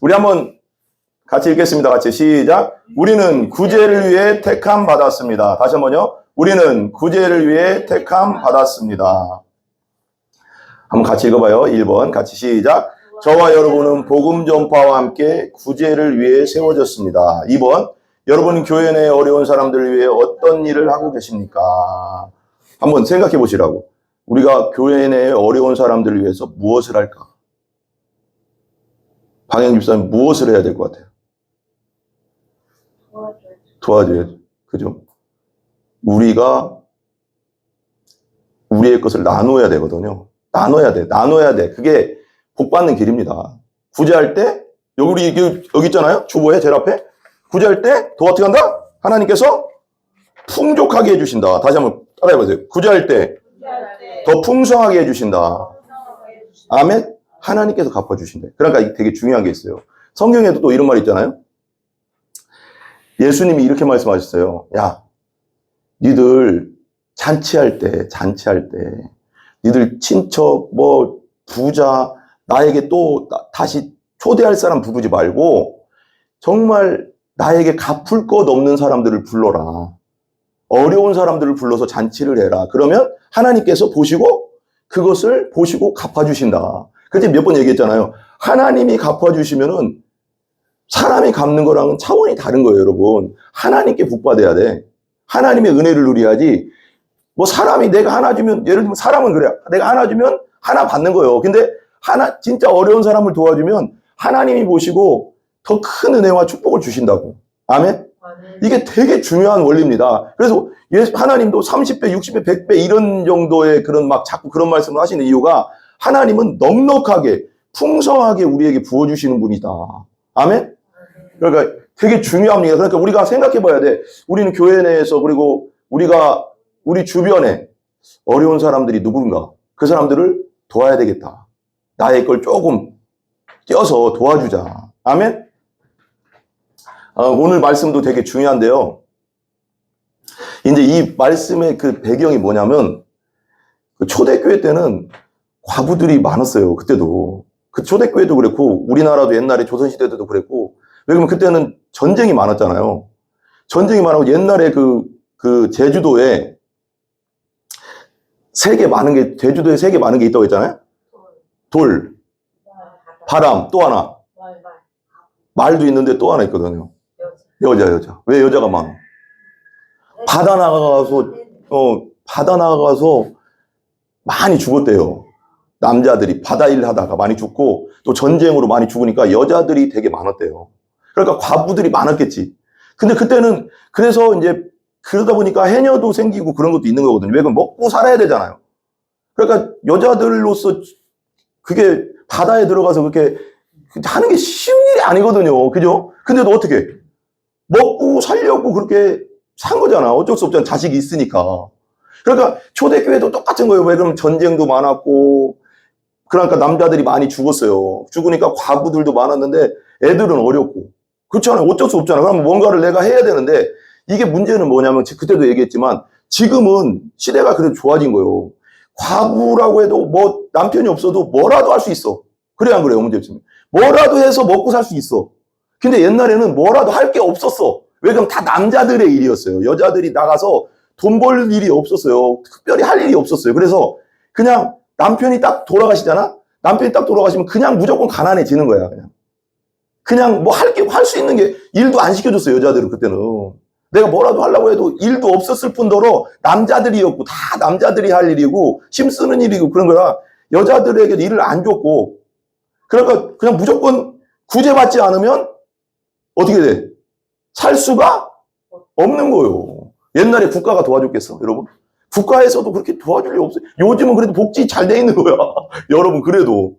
우리 한번 같이 읽겠습니다. 같이 시작. 우리는 구제를 위해 택함 받았습니다. 다시 한번요. 우리는 구제를 위해 택함 받았습니다. 한번 같이 읽어봐요. 1번 같이 시작. 저와 여러분은 복음 전파와 함께 구제를 위해 세워졌습니다. 2번 여러분 교회 내 어려운 사람들을 위해 어떤 일을 하고 계십니까? 한번 생각해 보시라고. 우리가 교회 내 어려운 사람들을 위해서 무엇을 할까? 방향 집사님 무엇을 해야 될 것 같아요? 도와줘야죠. 그죠? 우리가 우리의 것을 나눠야 되거든요. 나눠야 돼. 나눠야 돼. 그게 복 받는 길입니다. 구제할 때 여기 여기, 여기 있잖아요. 주보에 제일 앞에 구제할 때더 어떻게 한다? 하나님께서 풍족하게 해주신다. 다시 한번 따라해보세요. 구제할 때 더 풍성하게 해주신다. 아멘. 하나님께서 갚아주신대. 그러니까 되게 중요한 게 있어요. 성경에도 또 이런 말 있잖아요. 예수님이 이렇게 말씀하셨어요. 야, 니들 잔치할 때, 잔치할 때, 니들 친척, 뭐, 부자, 나에게 또 나- 다시 초대할 사람 부르지 말고, 정말 나에게 갚을 것 없는 사람들을 불러라. 어려운 사람들을 불러서 잔치를 해라. 그러면 하나님께서 보시고, 그것을 보시고 갚아주신다. 그때 몇 번 얘기했잖아요. 하나님이 갚아주시면은 사람이 갚는 거랑은 차원이 다른 거예요, 여러분. 하나님께 복받아야 돼. 하나님의 은혜를 누려야지. 뭐 사람이 내가 하나 주면, 예를 들면 사람은 그래요. 내가 하나 주면 하나 받는 거예요. 근데 하나, 진짜 어려운 사람을 도와주면 하나님이 보시고 더 큰 은혜와 축복을 주신다고. 아멘? 이게 되게 중요한 원리입니다. 그래서 예수, 하나님도 30배, 60배, 100배 이런 정도의 그런 막 자꾸 그런 말씀을 하시는 이유가 하나님은 넉넉하게, 풍성하게 우리에게 부어주시는 분이다. 아멘? 그러니까 되게 중요합니다. 그러니까 우리가 생각해 봐야 돼. 우리는 교회 내에서 그리고 우리가 우리 주변에 어려운 사람들이 누군가 그 사람들을 도와야 되겠다. 나의 걸 조금 껴서 도와주자. 아멘? 어, 오늘 말씀도 되게 중요한데요. 이제 이 말씀의 그 배경이 뭐냐면 그 초대교회 때는 과부들이 많았어요. 그때도. 그 초대교회도 그랬고 우리나라도 옛날에 조선시대도 그랬고 왜냐면 그때는 전쟁이 많았잖아요. 전쟁이 많았고 옛날에 그, 그 제주도에 세계 많은 게, 제주도에 세계 많은 게 있다고 했잖아요. 돌, 바람, 또 하나. 말도 있는데 또 하나 있거든요. 여자, 여자. 왜 여자가 많아? 바다 나가서, 어, 바다 나가서 많이 죽었대요. 남자들이 바다 일 하다가 많이 죽고 또 전쟁으로 많이 죽으니까 여자들이 되게 많았대요. 그러니까 과부들이 많았겠지. 근데 그때는 그래서 이제 그러다 보니까 해녀도 생기고 그런 것도 있는 거거든요. 왜 그럼 먹고 살아야 되잖아요. 그러니까 여자들로서 그게 바다에 들어가서 그렇게 하는 게 쉬운 일이 아니거든요. 그죠? 근데도 어떻게 해? 먹고 살려고 그렇게 산 거잖아. 어쩔 수 없잖아. 자식이 있으니까. 그러니까 초대교회도 똑같은 거예요. 왜 그럼 전쟁도 많았고 그러니까 남자들이 많이 죽었어요. 죽으니까 과부들도 많았는데 애들은 어렵고 그렇잖아요. 어쩔 수 없잖아. 그럼 뭔가를 내가 해야 되는데 이게 문제는 뭐냐면 그때도 얘기했지만 지금은 시대가 그래도 좋아진 거예요. 과부라고 해도 뭐 남편이 없어도 뭐라도 할 수 있어. 그래 안 그래요, 문제점. 뭐라도 해서 먹고 살 수 있어. 근데 옛날에는 뭐라도 할 게 없었어. 왜 그럼 다 남자들의 일이었어요. 여자들이 나가서 돈 벌 일이 없었어요. 특별히 할 일이 없었어요. 그래서 그냥 남편이 딱 돌아가시잖아? 남편이 딱 돌아가시면 그냥 무조건 가난해지는 거야, 그냥. 그냥 뭐 할 게, 할 수 있는 게 일도 안 시켜줬어요, 여자들은 그때는. 내가 뭐라도 하려고 해도 일도 없었을 뿐더러 남자들이었고, 다 남자들이 할 일이고, 힘쓰는 일이고 그런 거라 여자들에게 일을 안 줬고, 그러니까 그냥 무조건 구제받지 않으면 어떻게 돼? 살 수가 없는 거예요. 옛날에 국가가 도와줬겠어, 여러분? 국가에서도 그렇게 도와줄 리 없어요. 요즘은 그래도 복지 잘 돼 있는 거야. 여러분, 그래도.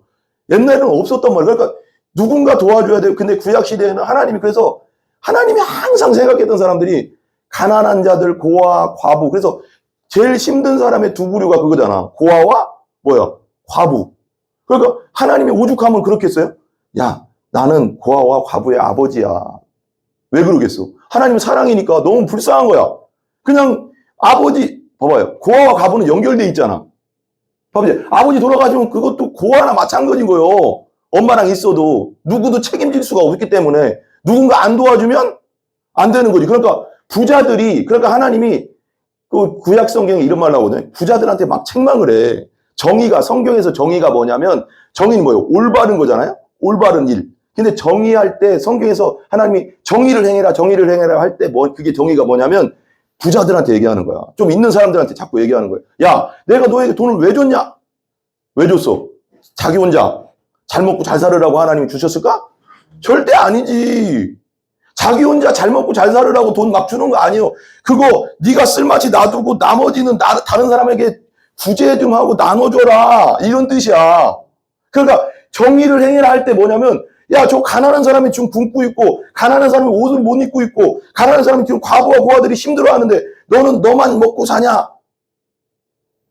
옛날에는 없었단 말이야. 그러니까 누군가 도와줘야 돼요. 근데 구약 시대에는 하나님이 그래서 하나님이 항상 생각했던 사람들이 가난한 자들, 고아, 과부. 그래서 제일 힘든 사람의 두 부류가 그거잖아. 고아와 뭐야? 과부. 그러니까 하나님이 오죽하면 그렇게 했어요? 야, 나는 고아와 과부의 아버지야. 왜 그러겠어? 하나님 사랑이니까 너무 불쌍한 거야. 그냥 아버지, 봐봐요. 고아와 과부는 연결돼 있잖아. 봐봐요. 아버지 돌아가시면 그것도 고아나 마찬가지인 거예요. 엄마랑 있어도 누구도 책임질 수가 없기 때문에 누군가 안 도와주면 안 되는 거지. 그러니까 부자들이 그러니까 하나님이 그 구약 성경에 이런 말 나오거든요. 부자들한테 막 책망을 해. 정의가 성경에서 정의가 뭐냐면 정의는 뭐예요? 올바른 거잖아요. 올바른 일. 근데 정의할 때 성경에서 하나님이 정의를 행해라, 정의를 행해라 할 때 뭐 그게 정의가 뭐냐면 부자들한테 얘기하는 거야. 좀 있는 사람들한테 자꾸 얘기하는 거야. 야, 내가 너에게 돈을 왜 줬냐? 왜 줬어? 자기 혼자 잘 먹고 잘 살으라고 하나님이 주셨을까? 절대 아니지. 자기 혼자 잘 먹고 잘 살으라고 돈 막 주는 거 아니에요. 그거 네가 쓸맛이 놔두고 나머지는 나, 다른 사람에게 구제 좀 하고 나눠줘라. 이런 뜻이야. 그러니까 정의를 행해라 할 때 뭐냐면 야, 저 가난한 사람이 지금 굶고 있고, 가난한 사람이 옷을 못 입고 있고, 가난한 사람이 지금 과부와 고아들이 힘들어 하는데, 너는 너만 먹고 사냐?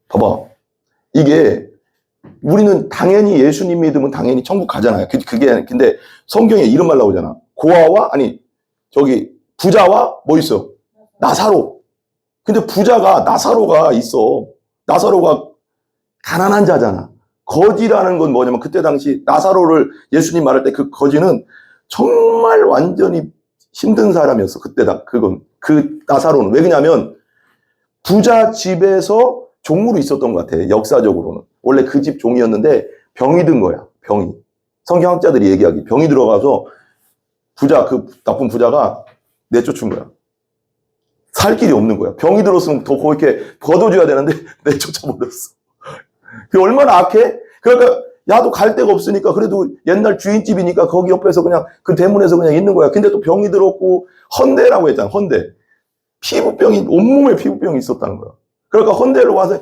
봐봐. 이게, 우리는 당연히 예수님 믿으면 당연히 천국 가잖아요. 그- 그게, 근데 성경에 이런 말 나오잖아. 고아와, 아니, 저기, 부자와 뭐 있어? 나사로. 근데 부자가, 나사로가 있어. 나사로가 가난한 자잖아. 거지라는 건 뭐냐면 그때 당시 나사로를 예수님 말할 때 그 거지는 정말 완전히 힘든 사람이었어. 그때다. 그건. 그 나사로는. 왜 그러냐면 부자 집에서 종으로 있었던 것 같아. 역사적으로는. 원래 그 집 종이었는데 병이 든 거야. 병이. 성경학자들이 얘기하기. 병이 들어가서 부자, 그 나쁜 부자가 내쫓은 거야. 살 길이 없는 거야. 병이 들었으면 더 그렇게 걷어줘야 되는데 내쫓아버렸어. 그 얼마나 악해? 그러니까 야도 갈 데가 없으니까 그래도 옛날 주인집이니까 거기 옆에서 그냥 그 대문에서 그냥 있는 거야. 근데 또 병이 들었고 헌대라고 했잖아. 헌대. 피부병이 온몸에 피부병이 있었다는 거야. 그러니까 헌대로 와서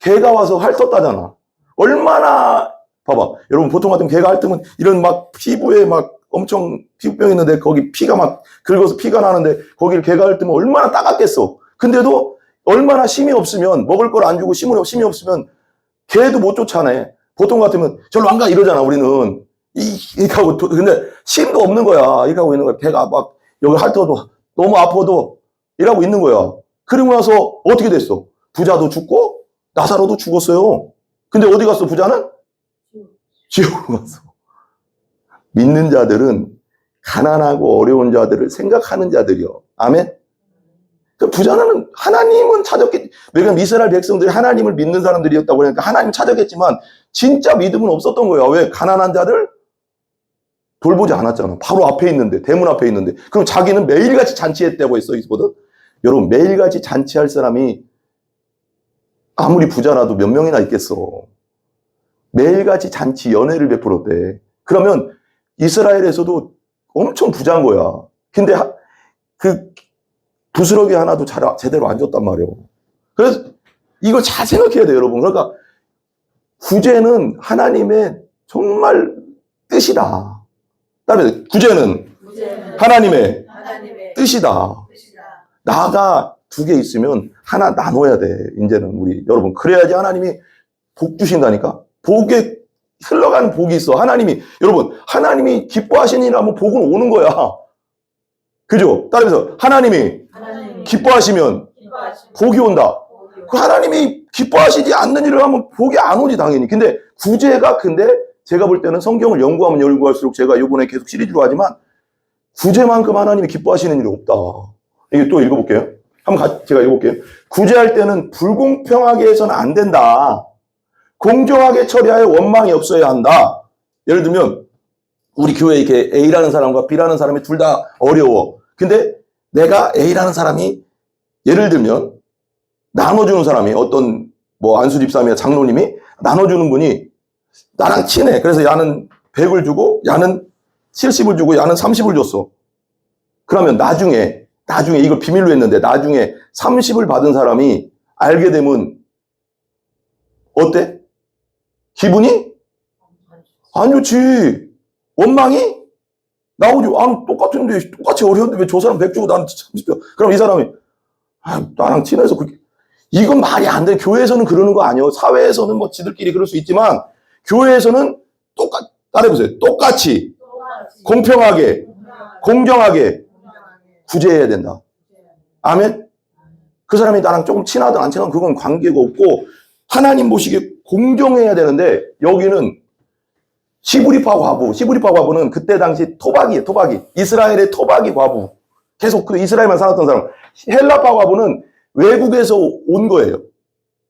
개가 와서 핥었다잖아. 얼마나 봐봐. 여러분 보통 같은 개가 핥으면 이런 막 피부에 막 엄청 피부병 있는데 거기 피가 막 긁어서 피가 나는데 거기를 개가 핥으면 얼마나 따갑겠어. 근데도 얼마나 힘이 없으면 먹을 걸 안 주고 힘이 힘이 없으면 개도 못 쫓아내. 보통 같으면 절로 안 가 이러잖아 우리는. 이 이렇게 하고 도- 근데 힘도 없는 거야. 이렇게 하고 있는 거야. 개가 막 여기 핥아도 너무 아파도 이러고 있는 거야. 그리고 나서 어떻게 됐어? 부자도 죽고 나사로도 죽었어요. 근데 어디 갔어 부자는? 지옥으로 갔어. 믿는 자들은 가난하고 어려운 자들을 생각하는 자들이요 아멘 그 부자는 하나님은 찾았겠, 왜냐면 이스라엘 백성들이 하나님을 믿는 사람들이었다고 그러니까 하나님 찾았겠지만 진짜 믿음은 없었던 거야. 왜? 가난한 자들 돌보지 않았잖아. 바로 앞에 있는데, 대문 앞에 있는데. 그럼 자기는 매일같이 잔치했다고 했어, 있거든? 여러분, 매일같이 잔치할 사람이 아무리 부자라도 몇 명이나 있겠어. 매일같이 잔치 연회를 베풀었대. 그러면 이스라엘에서도 엄청 부자인 거야. 근데 하- 그 부스러기 하나도 잘, 제대로 안 줬단 말이에요. 그래서 이걸 잘 생각해야 돼요, 여러분. 그러니까 구제는 하나님의 정말 뜻이다. 다음에 구제는 구제는 하나님의 하나님의 뜻이다. 뜻이다. 나가 두 개 있으면 하나 나눠야 돼. 이제는 우리 여러분 그래야지 하나님이 복 주신다니까. 복에 흘러가는 복이 있어. 하나님이 여러분 하나님이 기뻐하시니라면 복은 오는 거야. 그죠? 따라서 하나님이 하나님이 기뻐하시면 복이 온다. 그 하나님이 기뻐하시지 않는 일을 하면 복이 안 오지 당연히. 근데 구제가 근데 제가 볼 때는 성경을 연구하면 연구할수록 제가 이번에 계속 시리즈로 하지만 구제만큼 하나님이 기뻐하시는 일이 없다. 이게 또 읽어볼게요. 한번 제가 읽어볼게요. 구제할 때는 불공평하게 해서는 안 된다. 공정하게 처리하여 원망이 없어야 한다. 예를 들면 우리 교회에 이렇게 A라는 사람과 B라는 사람이 둘 다 어려워. 근데 내가 A라는 사람이 예를 들면 나눠주는 사람이 어떤 뭐 안수 집사님이나 장로님이 나눠주는 분이 나랑 친해. 그래서 야는 100을 주고 야는 70을 주고 야는 30을 줬어. 그러면 나중에 나중에 이걸 비밀로 했는데 나중에 30을 받은 사람이 알게 되면 어때? 기분이 안 좋지. 원망이 나오죠. 아, 똑같은데 똑같이 어려운데 왜 저 사람 100 주고 나는 30 줘? 그럼 이 사람이 아, 나랑 친해서 그렇게 이건 말이 안 돼. 교회에서는 그러는 거 아니에요. 사회에서는 뭐 지들끼리 그럴 수 있지만 교회에서는 똑같 따라해보세요. 똑같이 공평하게 공정하게 구제해야 된다. 아멘. 그 사람이 나랑 조금 친하든 안 친하든 그건 관계가 없고 하나님 보시기에 공정해야 되는데 여기는 시브리파 과부, 시브리파 과부는 그때 당시 토박이에요, 토박이. 이스라엘의 토박이 과부. 계속 그 이스라엘만 살았던 사람. 헬라파 과부는 외국에서 온 거예요.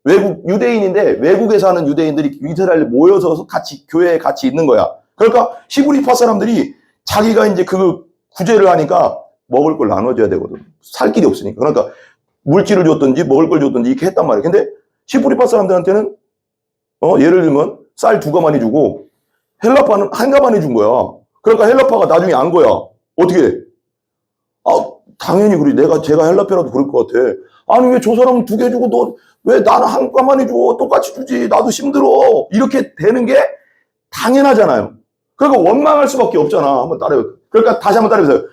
외국, 유대인인데 외국에 사는 유대인들이 이스라엘에 모여서 같이, 교회에 같이 있는 거야. 그러니까 시브리파 사람들이 자기가 이제 그 구제를 하니까 먹을 걸 나눠줘야 되거든. 살 길이 없으니까. 그러니까 물질을 줬든지 먹을 걸 줬든지 이렇게 했단 말이에요. 근데 시브리파 사람들한테는 어, 예를 들면 쌀 두 가마니 주고 헬라파는 한 가마니 준 거야. 그러니까 헬라파가 나중에 안 거야. 어떻게 해? 아, 당연히 그래. 내가 제가 헬라파라도 그럴 것 같아. 아니 왜 저 사람은 두 개 주고 너왜 나는 한 가마니 줘? 똑같이 주지. 나도 힘들어. 이렇게 되는 게 당연하잖아요. 그러니까 원망할 수밖에 없잖아. 한번 따라해. 그러니까 다시 한번 따라해보세요.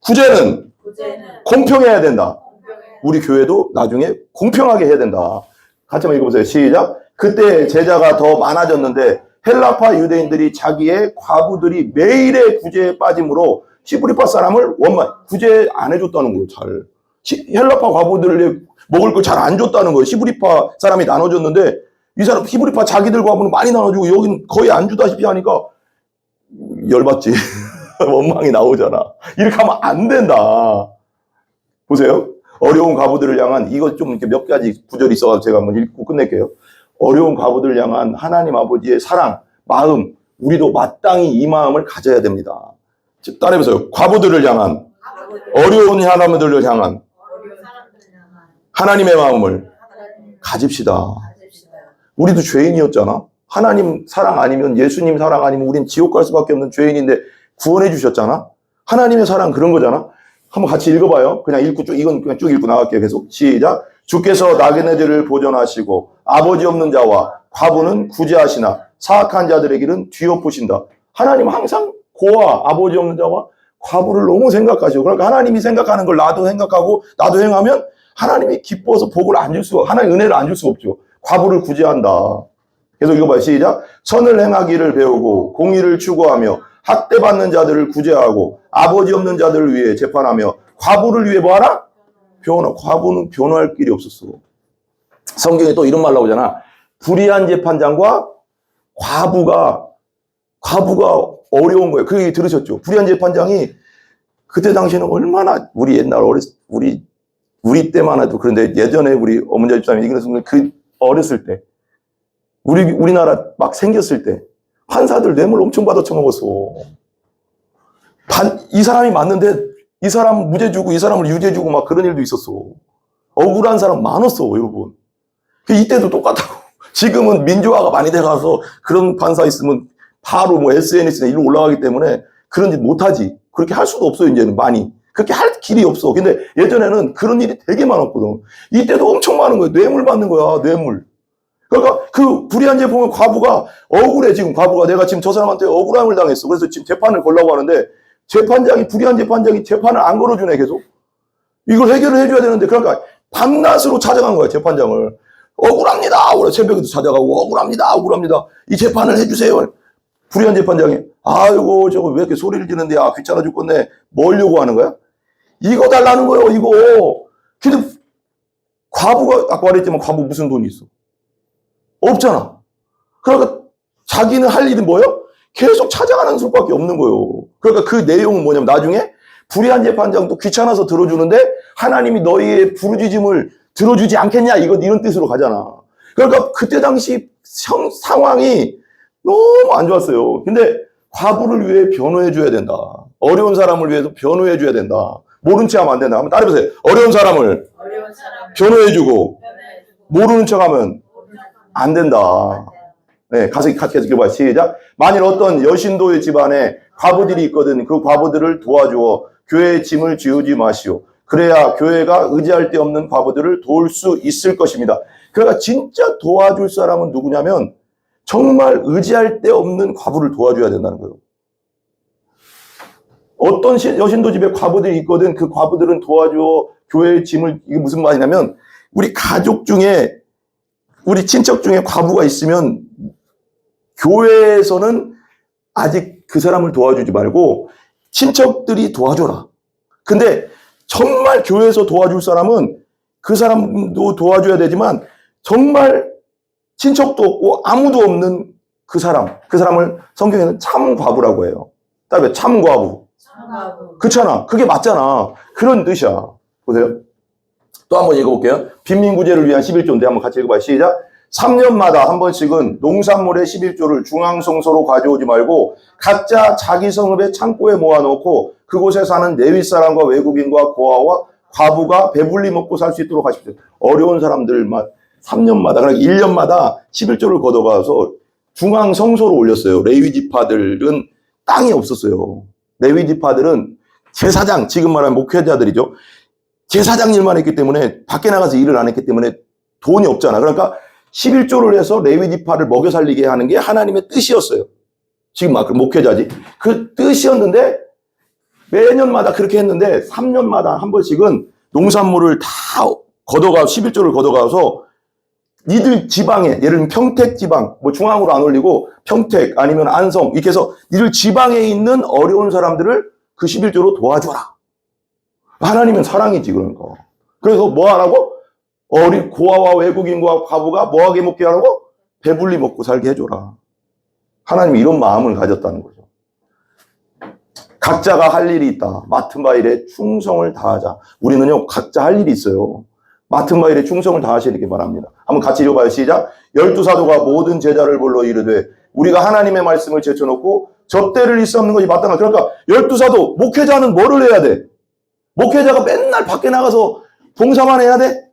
구제는 구제는 공평해야 된다. 공평해. 우리 교회도 나중에 공평하게 해야 된다. 같이 한번 읽어보세요. 시작. 그때 제자가 더 많아졌는데 헬라파 유대인들이 자기의 과부들이 매일의 구제에 빠짐으로 시브리파 사람을 원만 구제 안 해줬다는 거예요. 잘 시- 헬라파 과부들의 먹을 걸 잘 안 줬다는 거예요. 시브리파 사람이 나눠줬는데 이 사람 시브리파 자기들 과부는 많이 나눠주고 여기는 거의 안 주다시피 하니까 열받지. 원망이 나오잖아. 이렇게 하면 안 된다. 보세요. 어려운 과부들을 향한 이거 좀 이렇게 몇 가지 구절이 있어가지고 제가 한번 읽고 끝낼게요. 어려운 과부들을 향한 하나님 아버지의 사랑, 마음, 우리도 마땅히 이 마음을 가져야 됩니다. 즉, 따라해보세요. 과부들을 향한 어려운 사람들을 향한 하나님의 마음을. 가집시다. 우리도 죄인이었잖아. 하나님 사랑 아니면 예수님 사랑 아니면 우린 지옥 갈 수밖에 없는 죄인인데 구원해 주셨잖아. 하나님의 사랑 그런 거잖아. 한번 같이 읽어봐요. 그냥 읽고 쭉 이건 그냥 쭉 읽고 나갈게요. 계속 시작. 주께서 나그네들을 보존하시고 아버지 없는 자와 과부는 구제하시나 사악한 자들의 길은 뒤엎으신다. 하나님 항상 고아 아버지 없는 자와 과부를 너무 생각하시고 그러니까 하나님이 생각하는 걸 나도 생각하고 나도 행하면 하나님이 기뻐서 복을 안 줄 수가 하나님 은혜를 안 줄 수가 없죠. 과부를 구제한다. 계속 읽어봐요. 시작. 선을 행하기를 배우고 공의를 추구하며 학대받는 자들을 구제하고 아버지 없는 자들을 위해 재판하며 과부를 위해 뭐하라? 변화. 과부는 변화할 길이 없었어. 성경에 또 이런 말 나오잖아. 불의한 재판장과 과부가 과부가 어려운 거예요. 그 얘기 들으셨죠? 불의한 재판장이 그때 당시에는 얼마나 우리 옛날 어렸 우리 우리 때만 해도 그런데 예전에 우리 어머니 집사님이 이그랬그 어렸을 때 우리 우리나라 막 생겼을 때 판사들 뇌물 엄청 받아 처먹었어. 반, 이 사람이 맞는데 이 사람 무죄 주고 이 사람을 유죄 주고 막 그런 일도 있었어. 억울한 사람 많았어, 여러분. 그 이때도 똑같다고. 지금은 민주화가 많이 돼가서 그런 판사 있으면 바로 뭐 SNS나 일로 올라가기 때문에 그런 짓 못하지. 그렇게 할 수도 없어, 이제는 많이. 그렇게 할 길이 없어. 근데 예전에는 그런 일이 되게 많았거든. 이때도 엄청 많은 거야. 뇌물 받는 거야, 뇌물. 그러니까 그 불의한 재판은 과부가 억울해 지금 과부가 내가 지금 저 사람한테 억울함을 당했어. 그래서 지금 재판을 걸라고 하는데 재판장이 불의한 재판장이 재판을 안 걸어주네 계속. 이걸 해결을 해줘야 되는데 그러니까 밤낮으로 찾아간 거야 재판장을. 억울합니다. 그래 새벽에도 찾아가고 억울합니다. 억울합니다. 이 재판을 해주세요. 불의한 재판장이 아이고 저거 왜 이렇게 소리를 지는데 아 귀찮아 죽겠네. 뭐려고 하는 거야? 이거 달라는 거예요 이거. 근데 과부가 아까 말했지만 과부 무슨 돈이 있어? 없잖아. 그러니까 자기는 할 일은 뭐예요? 계속 찾아가는 수밖에 없는 거예요. 그러니까 그 내용은 뭐냐면 나중에 불의한 재판장도 귀찮아서 들어주는데 하나님이 너희의 부르짖음을 들어주지 않겠냐 이거 이런 뜻으로 가잖아. 그러니까 그때 당시 형, 상황이 너무 안 좋았어요. 근데 과부를 위해 변호해 줘야 된다. 어려운 사람을 위해서 변호해 줘야 된다. 모른 체 하면 안 된다. 한번 따라해보세요. 어려운 사람을 어려운 사람 변호해 주고 모르는 척 하면 안 된다. 네, 가서 같이 계속 읽어봐요. 시작. 만일 어떤 여신도의 집안에 과부들이 있거든 그 과부들을 도와주어 교회의 짐을 지우지 마시오. 그래야 교회가 의지할 데 없는 과부들을 도울 수 있을 것입니다. 그러니까 진짜 도와줄 사람은 누구냐면 정말 의지할 데 없는 과부를 도와줘야 된다는 거예요. 어떤 시- 여신도 집에 과부들이 있거든 그 과부들은 도와줘 교회의 짐을 이게 무슨 말이냐면 우리 가족 중에 우리 친척 중에 과부가 있으면 교회에서는 아직 그 사람을 도와주지 말고 친척들이 도와줘라. 근데 정말 교회에서 도와줄 사람은 그 사람도 도와줘야 되지만 정말 친척도 없고 아무도 없는 그 사람, 그 사람을 성경에는 참 과부라고 해요. 다음에 참과부. 참가부. 그렇잖아. 그게 맞잖아. 그런 뜻이야. 보세요. 또 한번 읽어볼게요. 빈민구제를 위한 11조인데 한번 같이 읽어봐요. 시작. 3년마다 한 번씩은 농산물의 11조를 중앙성소로 가져오지 말고 각자 자기 성읍의 창고에 모아놓고 그곳에 사는 내윗 사람과 외국인과 고아와 과부가 배불리 먹고 살 수 있도록 하십시오. 어려운 사람들만 3년마다, 그러니까 1년마다 11조를 걷어가서 중앙 성소로 올렸어요. 레위 지파들은 땅이 없었어요. 레위 지파들은 제사장, 지금 말하는 목회자들이죠. 제사장 일만 했기 때문에 밖에 나가서 일을 안 했기 때문에 돈이 없잖아. 그러니까 11조를 해서 레위 지파를 먹여 살리게 하는 게 하나님의 뜻이었어요. 지금 막 목회자지. 그 뜻이었는데 매년마다 그렇게 했는데 3년마다 한 번씩은 농산물을 다 걷어가 11조를 걷어가서 니들 지방에 예를 들면 평택 지방 뭐 중앙으로 안 올리고 평택 아니면 안성 이렇게 해서 니들 지방에 있는 어려운 사람들을 그 11조로 도와줘라. 하나님은 사랑이지 그러니까. 그래서 뭐 하라고? 어린 고아와 외국인과 과부가 뭐하게 먹게 하라고? 배불리 먹고 살게 해줘라. 하나님이 이런 마음을 가졌다는 거죠. 각자가 할 일이 있다. 맡은 바 일에 충성을 다하자. 우리는요, 각자 할 일이 있어요. 맡은 바 일에 충성을 다하시길 바랍니다. 한번 같이 읽어봐요. 시작. 열두 사도가 모든 제자를 불러 이르되 우리가 하나님의 말씀을 제쳐놓고 접대를 일수 없는 것이 마땅하. 그러니까 열두 사도 목회자는 뭐를 해야 돼? 목회자가 맨날 밖에 나가서 봉사만 해야 돼?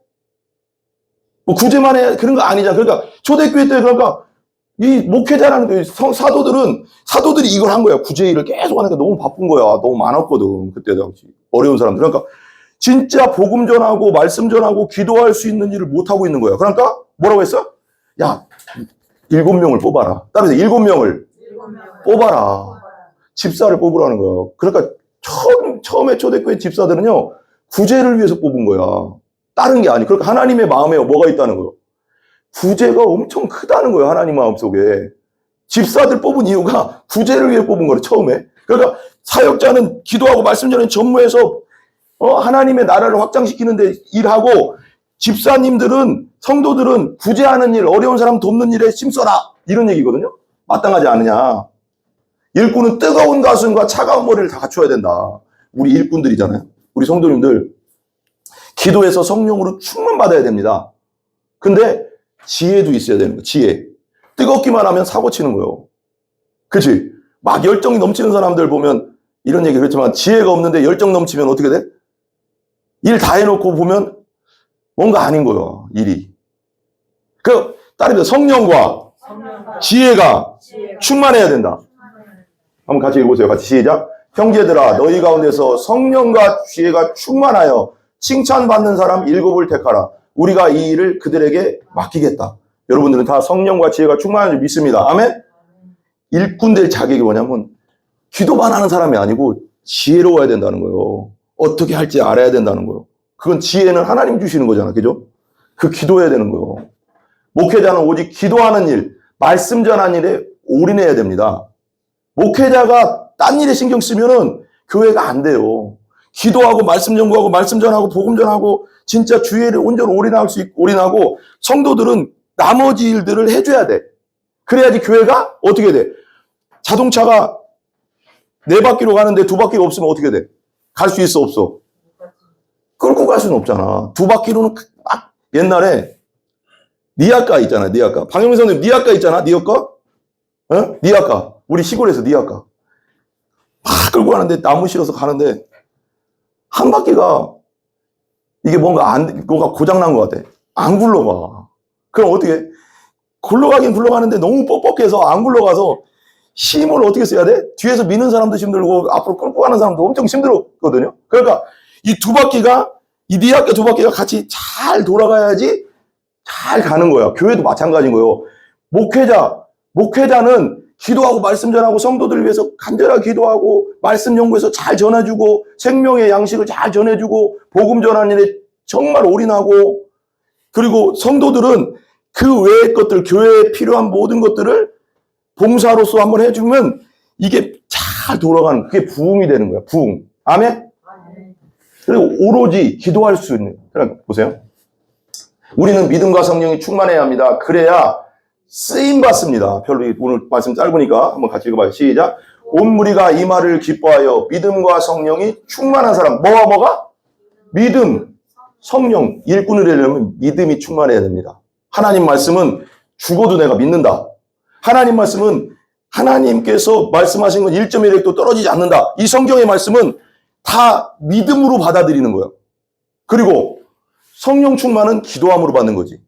뭐 구제만 해야 그런 거 아니잖아. 그러니까 초대교회 때 그러니까 이 목회자라는 그 성- 사도들은 사도들이 이걸 한 거야. 구제 일을 계속 하니까 너무 바쁜 거야. 너무 많았거든. 그때 당시 어려운 사람들. 그러니까 진짜 복음 전하고 말씀 전하고 기도할 수 있는 일을 못 하고 있는 거야. 그러니까 뭐라고 했어? 야 일곱 명을 뽑아라. 따라서 일곱 명을. 뽑아라. 집사를 뽑으라는 거야. 그러니까 처음, 처음에 초대교회 집사들은요, 구제를 위해서 뽑은 거야. 다른 게 아니. 그러니까 하나님의 마음에 뭐가 있다는 거예요. 구제가 엄청 크다는 거예요. 하나님 마음 속에. 집사들 뽑은 이유가 구제를 위해 뽑은 거예요. 처음에. 그러니까 사역자는 기도하고 말씀 전에 전무해서 어, 하나님의 나라를 확장시키는데 일하고 집사님들은 성도들은 구제하는 일, 어려운 사람 돕는 일에 힘써라. 이런 얘기거든요. 마땅하지 않느냐. 일꾼은 뜨거운 가슴과 차가운 머리를 다 갖춰야 된다. 우리 일꾼들이잖아요. 우리 성도님들 기도해서 성령으로 충만받아야 됩니다. 근데 지혜도 있어야 되는 거예요. 지혜. 뜨겁기만 하면 사고 치는 거예요. 그치? 막 열정이 넘치는 사람들 보면 이런 얘기 그렇지만 지혜가 없는데 열정 넘치면 어떻게 돼? 일 다 해놓고 보면 뭔가 아닌 거예요. 일이. 그, 따르면 성령과 지혜가 충만해야 된다. 한번 같이 읽어보세요. 같이 시작. 형제들아, 너희 가운데서 성령과 지혜가 충만하여 칭찬받는 사람 일곱을 택하라. 우리가 이 일을 그들에게 맡기겠다. 여러분들은 다 성령과 지혜가 충만한 줄 믿습니다. 아멘? 일꾼 될 자격이 뭐냐면, 기도만 하는 사람이 아니고 지혜로워야 된다는 거예요. 어떻게 할지 알아야 된다는 거예요. 그건 지혜는 하나님 주시는 거잖아. 그죠? 그 기도해야 되는 거예요. 목회자는 오직 기도하는 일, 말씀 전하는 일에 올인해야 됩니다. 목회자가 딴 일에 신경 쓰면은 교회가 안 돼요. 기도하고 말씀 전구하고 말씀 전하고 복음 전하고 진짜 주의를 온전히 올인할 수 있고 올인하고 성도들은 나머지 일들을 해줘야 돼. 그래야지 교회가 어떻게 돼? 자동차가 네 바퀴로 가는데 두 바퀴가 없으면 어떻게 돼? 갈 수 있어 없어? 끌고 갈 수는 없잖아. 두 바퀴로는 막 옛날에 니아까 있잖아. 니아까. 방영민 선생님 니아까 있잖아. 니아까? 어? 니아까. 우리 시골에서 니아까. 막 끌고 가는데 나무 실어서 가는데 한 바퀴가 이게 뭔가 안 뭔가 고장 난 것 같아. 안 굴러가. 그럼 어떻게? 해? 굴러가긴 굴러가는데 너무 뻑뻑해서 안 굴러가서 힘을 어떻게 써야 돼? 뒤에서 미는 사람도 힘들고 앞으로 끌고 가는 사람도 엄청 힘들었거든요. 그러니까 이 두 바퀴가 이 니아까 두 바퀴가 같이 잘 돌아가야지 잘 가는 거야. 교회도 마찬가지인 거예요. 목회자, 목회자는 기도하고 말씀 전하고 성도들을 위해서 간절하게 기도하고 말씀 연구해서 잘 전해주고 생명의 양식을 잘 전해주고 복음 전하는 일에 정말 올인하고 그리고 성도들은 그 외의 것들, 교회에 필요한 모든 것들을 봉사로서 한번 해주면 이게 잘 돌아가는 그게 부흥이 되는 거야. 부흥. 아멘? 그리고 오로지 기도할 수 있는. 그럼 보세요. 우리는 믿음과 성령이 충만해야 합니다. 그래야 쓰임 받습니다. 별로 이- 오늘 말씀 짧으니까 한번 같이 읽어봐요. 시작. 온 무리가 이 말을 기뻐하여 믿음과 성령이 충만한 사람. 뭐가 뭐가? 믿음, 성령. 일꾼을 되려면 믿음이 충만해야 됩니다. 하나님 말씀은 죽어도 내가 믿는다. 하나님 말씀은 하나님께서 말씀하신 건 1.1획도 떨어지지 않는다. 이 성경의 말씀은 다 믿음으로 받아들이는 거예요. 그리고 성령 충만은 기도함으로 받는 거지.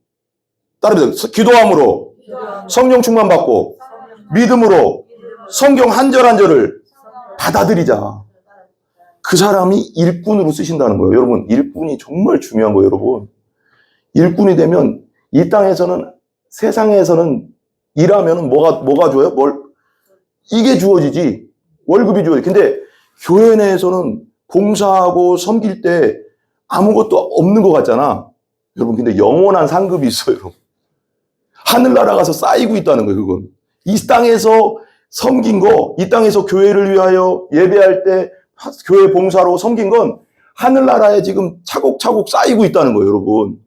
따르면 기도함으로 성령 충만 받고 믿음으로 성경 한 절 한 절을 받아들이자. 그 사람이 일꾼으로 쓰신다는 거예요. 여러분, 일꾼이 정말 중요한 거예요, 여러분. 일꾼이 되면 이 땅에서는 세상에서는 일하면 뭐가 뭐가 줘요? 뭘 이게 주어지지 월급이 주어지. 근데 교회 내에서는 봉사하고 섬길 때 아무것도 없는 것 같잖아. 여러분, 근데 영원한 상급이 있어요. 하늘나라 가서 쌓이고 있다는 거예요, 그건. 이 땅에서 섬긴 거, 이 땅에서 교회를 위하여 예배할 때 하- 교회 봉사로 섬긴 건 하늘나라에 지금 차곡차곡 쌓이고 있다는 거예요, 여러분.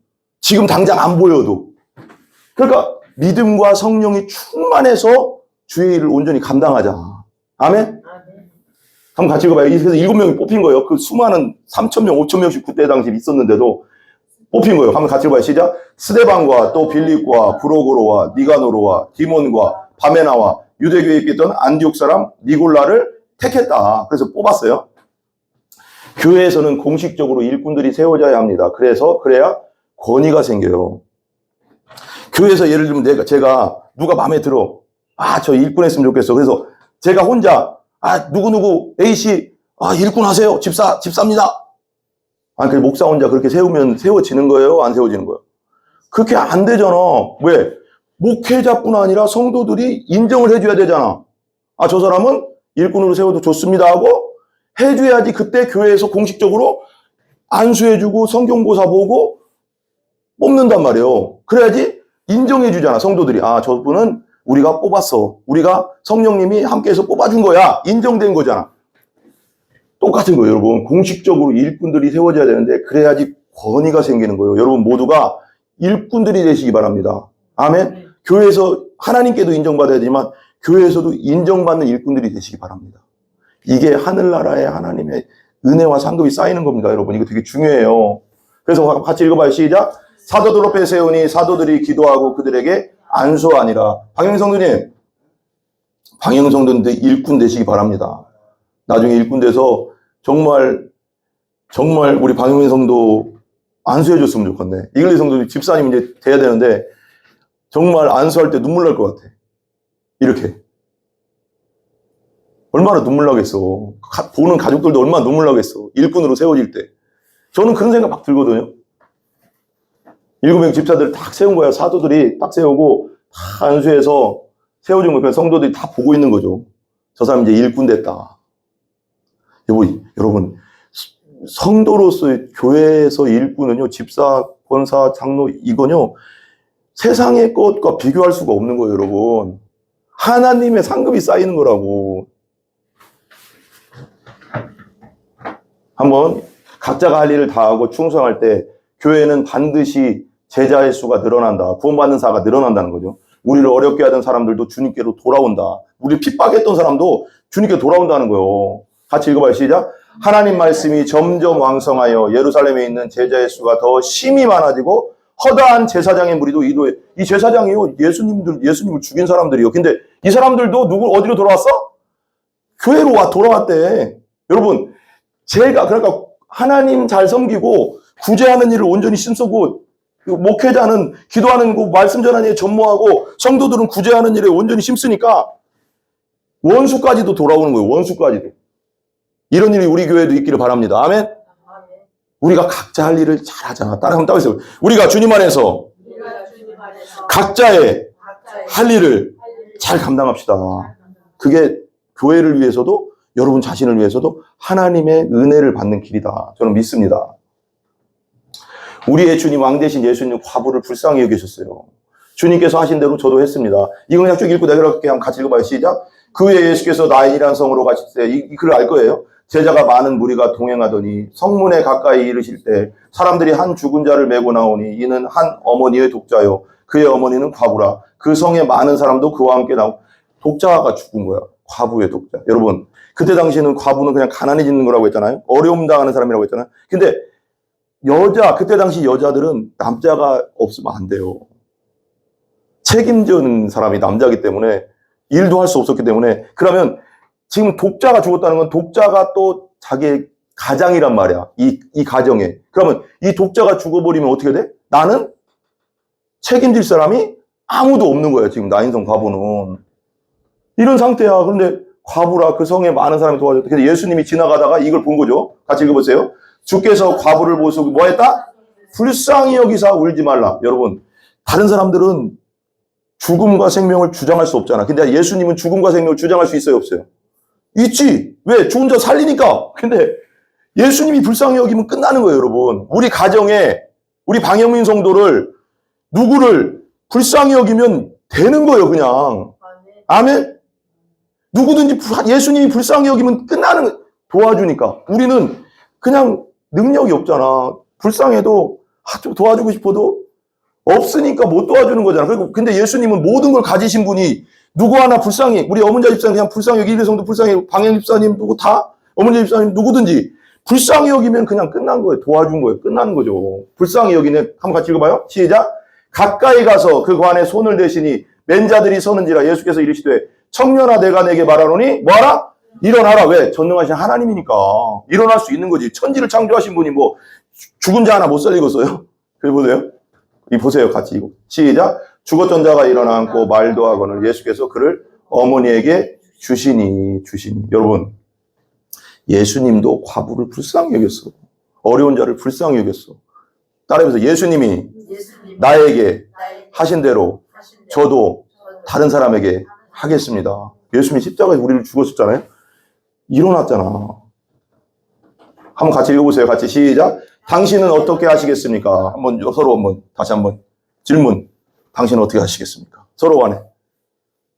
지금 당장 안 보여도. 그러니까 믿음과 성령이 충만해서 주의 일을 온전히 감당하자. 아멘? 한번 같이 읽어봐요. 그래서 일곱 명이 뽑힌 거예요. 그 수많은 3천 명, 5천 명씩 그때 당시 있었는데도 뽑힌 거예요. 한번 같이 읽어봐요. 시작. 스데반과 또 빌립과 브로고로와 니가노로와 디몬과 바메나와 유대교에 있던 안디옥 사람 니골라를 택했다. 그래서 뽑았어요. 교회에서는 공식적으로 일꾼들이 세워져야 합니다. 그래서 그래야 권위가 생겨요. 교회에서 예를 들면 내가 제가 누가 마음에 들어. 아, 저 일꾼 했으면 좋겠어. 그래서 제가 혼자 아, 누구누구 A씨 아, 일꾼 하세요. 집사 집사입니다. 아, 그 목사 혼자 그렇게 세우면 세워지는 거예요? 안 세워지는 거예요? 그렇게 안 되잖아. 왜? 목회자뿐 아니라 성도들이 인정을 해줘야 되잖아. 아, 저 사람은 일꾼으로 세워도 좋습니다 하고 해줘야지 그때 교회에서 공식적으로 안수해주고 성경고사 보고 뽑는단 말이에요. 그래야지 인정해주잖아, 성도들이. 아, 저분은 우리가 뽑았어. 우리가 성령님이 함께해서 뽑아준 거야. 인정된 거잖아. 똑같은 거예요, 여러분. 공식적으로 일꾼들이 세워져야 되는데 그래야지 권위가 생기는 거예요. 여러분 모두가 일꾼들이 되시기 바랍니다. 아멘. 교회에서 하나님께도 인정받아야 되지만 교회에서도 인정받는 일꾼들이 되시기 바랍니다. 이게 하늘나라의 하나님의 은혜와 상급이 쌓이는 겁니다, 여러분. 이거 되게 중요해요. 그래서 같이 읽어봐요. 시작. 사도들 앞에 세우니 사도들이 기도하고 그들에게 안수하니라. 방영성도님, 방영성도인데 일꾼 되시기 바랍니다. 나중에 일꾼 돼서 정말 정말 우리 방영민 성도 안수해 줬으면 좋겠네. 이글리 성도 집사님 이제 돼야 되는데 정말 안수할 때 눈물 날 것 같아. 이렇게. 얼마나 눈물 나겠어. 가- 보는 가족들도 얼마나 눈물 나겠어. 일꾼으로 세워질 때. 저는 그런 생각 막 들거든요. 일곱 명 집사들 딱 세운 거야. 사도들이 딱 세우고 다 안수해서 세워준 거예요. 그래서 성도들이 다 보고 있는 거죠. 저 사람 이제 일꾼 됐다. 여러분, 성도로서의 교회에서 일꾼은요, 집사, 권사, 장로, 이건요, 세상의 것과 비교할 수가 없는 거예요, 여러분. 하나님의 상급이 쌓이는 거라고. 한번 각자가 할 일을 다하고 충성할 때 교회는 반드시 제자의 수가 늘어난다. 구원받는 사가 늘어난다는 거죠. 우리를 어렵게 하던 사람들도 주님께로 돌아온다. 우리 핍박했던 사람도 주님께 돌아온다는 거예요. 같이 읽어봐요. 시작. 하나님 말씀이 점점 왕성하여 예루살렘에 있는 제자의 수가 더 심히 많아지고 허다한 제사장의 무리도 이도해. 이 제사장이요. 예수님들, 예수님을 죽인 사람들이요. 근데 이 사람들도 누구, 어디로 돌아왔어? 교회로 와, 돌아왔대. 여러분, 제가, 그러니까 하나님 잘 섬기고 구제하는 일을 온전히 신쓰고 그 목회자는 기도하는 거 말씀 전하는 일에 전무하고 성도들은 구제하는 일에 온전히 힘쓰니까 원수까지도 돌아오는 거예요. 원수까지도. 이런 일이 우리 교회에도 있기를 바랍니다. 아멘. 우리가 각자 할 일을 잘 하잖아. 따라 한번 따라해서 우리가 주님 안에서 우리가 주님 안에서 각자의 각자의 할 일을 잘 감당합시다. 그게 교회를 위해서도 여러분 자신을 위해서도 하나님의 은혜를 받는 길이다. 저는 믿습니다. 우리의 주님 왕 대신 예수님 과부를 불쌍히 여기셨어요. 주님께서 하신 대로 저도 했습니다. 이건 그냥 쭉 읽고 내려갈게 한번 같이 읽어봐요. 시작. 그 후에 예수께서 나인이라는 성으로 가실 때, 이, 이 글을 알 거예요. 제자가 많은 무리가 동행하더니 성문에 가까이 이르실 때 사람들이 한 죽은 자를 메고 나오니 이는 한 어머니의 독자요. 그의 어머니는 과부라. 그 성에 많은 사람도 그와 함께 나오. 독자가 죽은 거야. 과부의 독자. 여러분, 그때 당시에는 과부는 그냥 가난해지는 거라고 했잖아요. 어려움 당하는 사람이라고 했잖아요. 근데 여자, 그때 당시 여자들은 남자가 없으면 안 돼요. 책임지는 사람이 남자기 때문에 일도 할 수 없었기 때문에 그러면 지금 독자가 죽었다는 건 독자가 또 자기의 가장이란 말이야. 이, 이 가정에. 그러면 이 독자가 죽어버리면 어떻게 돼? 나는 책임질 사람이 아무도 없는 거야. 지금 나인성 과부는. 이런 상태야. 그런데 과부라 그 성에 많은 사람이 도와줬다. 근데 예수님이 지나가다가 이걸 본 거죠. 같이 읽어보세요. 주께서 과부를 보시고 뭐 했다? 불쌍히 여기사 울지 말라. 여러분, 다른 사람들은 죽음과 생명을 주장할 수 없잖아. 근데 예수님은 죽음과 생명을 주장할 수 있어요, 없어요? 있지. 왜? 죽은 자 살리니까. 근데 예수님이 불쌍히 여기면 끝나는 거예요, 여러분. 우리 가정에 우리 방영민 성도를 누구를 불쌍히 여기면 되는 거예요, 그냥. 아멘? 누구든지 부- 예수님이 불쌍히 여기면 끝나는 거- 도와주니까. 우리는 그냥 능력이 없잖아. 불쌍해도 아, 좀 도와주고 싶어도 없으니까 못 도와주는 거잖아. 그리고 근데 예수님은 모든 걸 가지신 분이 누구 하나 불쌍히 우리 어문자 집사님 그냥 불쌍히 여기 일성도 불쌍히 방영 집사님 누구 다 어문자 집사님 누구든지 불쌍히 여기면 그냥 끝난 거예요. 도와준 거예요. 끝나는 거죠. 불쌍히 여기네. 한번 같이 읽어봐요. 시작. 가까이 가서 그 관에 손을 대시니 맨자들이 서는지라 예수께서 이르시되 청년아 내가 내게 말하노니 뭐하라? 일어나라. 왜? 전능하신 하나님이니까. 일어날 수 있는 거지. 천지를 창조하신 분이 뭐 죽은 자 하나 못 살리겠어요? 그래 보세요. 이 보세요. 같이 이거. 시작. 죽었던 자가 일어나 앉고 말도 하거늘 예수께서 그를 어머니에게 주시니 주시니. 여러분 예수님도 과부를 불쌍히 여겼어. 어려운 자를 불쌍히 여겼어. 따라해서 예수님이 예수님 나에게 하신 대로 저도 다른 사람에게 하겠습니다. 예수님이 십자가에 우리를 죽었었잖아요. 일어났잖아. 한번 같이 읽어보세요. 같이 시작. 당신은 어떻게 하시겠습니까? 한번 서로 한번 다시 한번 질문. 당신은 어떻게 하시겠습니까? 서로 간에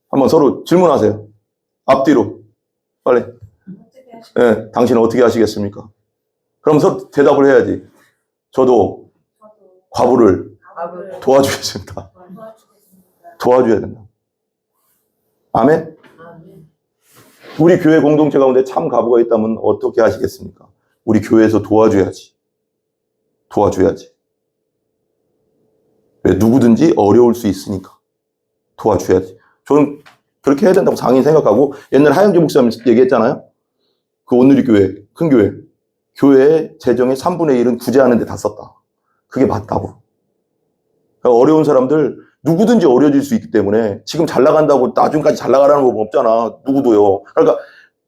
한번 서로 질문하세요. 앞뒤로 빨리. 예, 당신은 어떻게 하시겠습니까? 그럼 서로 대답을 해야지. 저도 과부를 도와주겠습니다. 도와줘야 된다. 아멘. 우리 교회 공동체 가운데 참 가부가 있다면 어떻게 하시겠습니까? 우리 교회에서 도와줘야지. 도와줘야지. 왜? 누구든지 어려울 수 있으니까. 도와줘야지. 저는 그렇게 해야 된다고 상히 생각하고 옛날 하영재 목사님 얘기했잖아요. 그 오늘의 교회, 큰 교회. 교회의 재정의 3분의 1은 구제하는 데 다 썼다. 그게 맞다고. 그러니까 어려운 사람들 누구든지 어려질 수 있기 때문에 지금 잘 나간다고 나중까지 잘 나가라는 법 없잖아. 누구도요. 그러니까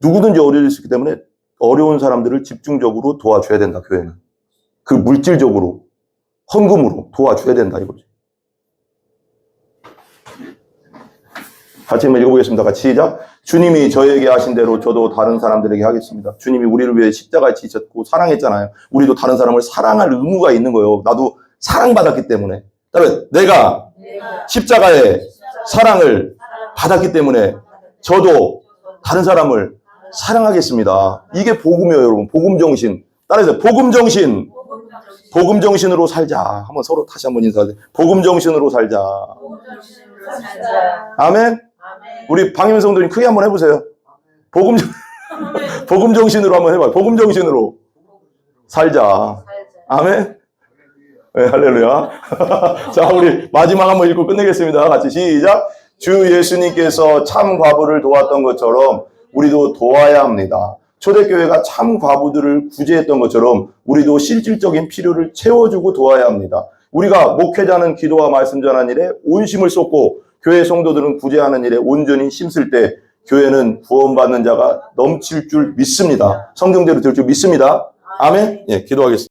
누구든지 어려질 수 있기 때문에 어려운 사람들을 집중적으로 도와줘야 된다, 교회는. 그 물질적으로, 헌금으로 도와줘야 된다, 이거지. 같이 한번 읽어보겠습니다. 같이 시작. 주님이 저에게 하신 대로 저도 다른 사람들에게 하겠습니다. 주님이 우리를 위해 십자가에 지셨고 사랑했잖아요. 우리도 다른 사람을 사랑할 의무가 있는 거예요. 나도 사랑받았기 때문에. 내가 내가 십자가에 사랑을 받았기 때문에 저도 다른 사람을 사랑하겠습니다. 이게 복음이에요, 여러분. 복음 정신. 따라서 복음 정신. 복음 정신 복음 정신으로 살자. 한번 서로 다시 한번 인사하세요. 복음 정신으로 살자. 아멘. 우리 방임 성도님 크게 한번 해보세요. 복음 정- 복음 정신으로 한번 해봐요. 복음 정신으로. 살자. 아멘. 네, 할렐루야. 자, 우리 마지막 한번 읽고 끝내겠습니다. 같이 시작. 주 예수님께서 참 과부를 도왔던 것처럼 우리도 도와야 합니다. 초대교회가 참 과부들을 구제했던 것처럼 우리도 실질적인 필요를 채워주고 도와야 합니다. 우리가 목회자는 기도와 말씀 전하는 일에 온심을 쏟고 교회 성도들은 구제하는 일에 온전히 힘쓸 때 교회는 구원받는 자가 넘칠 줄 믿습니다. 성경대로 될 줄 믿습니다. 아멘. 예, 기도하겠습니다.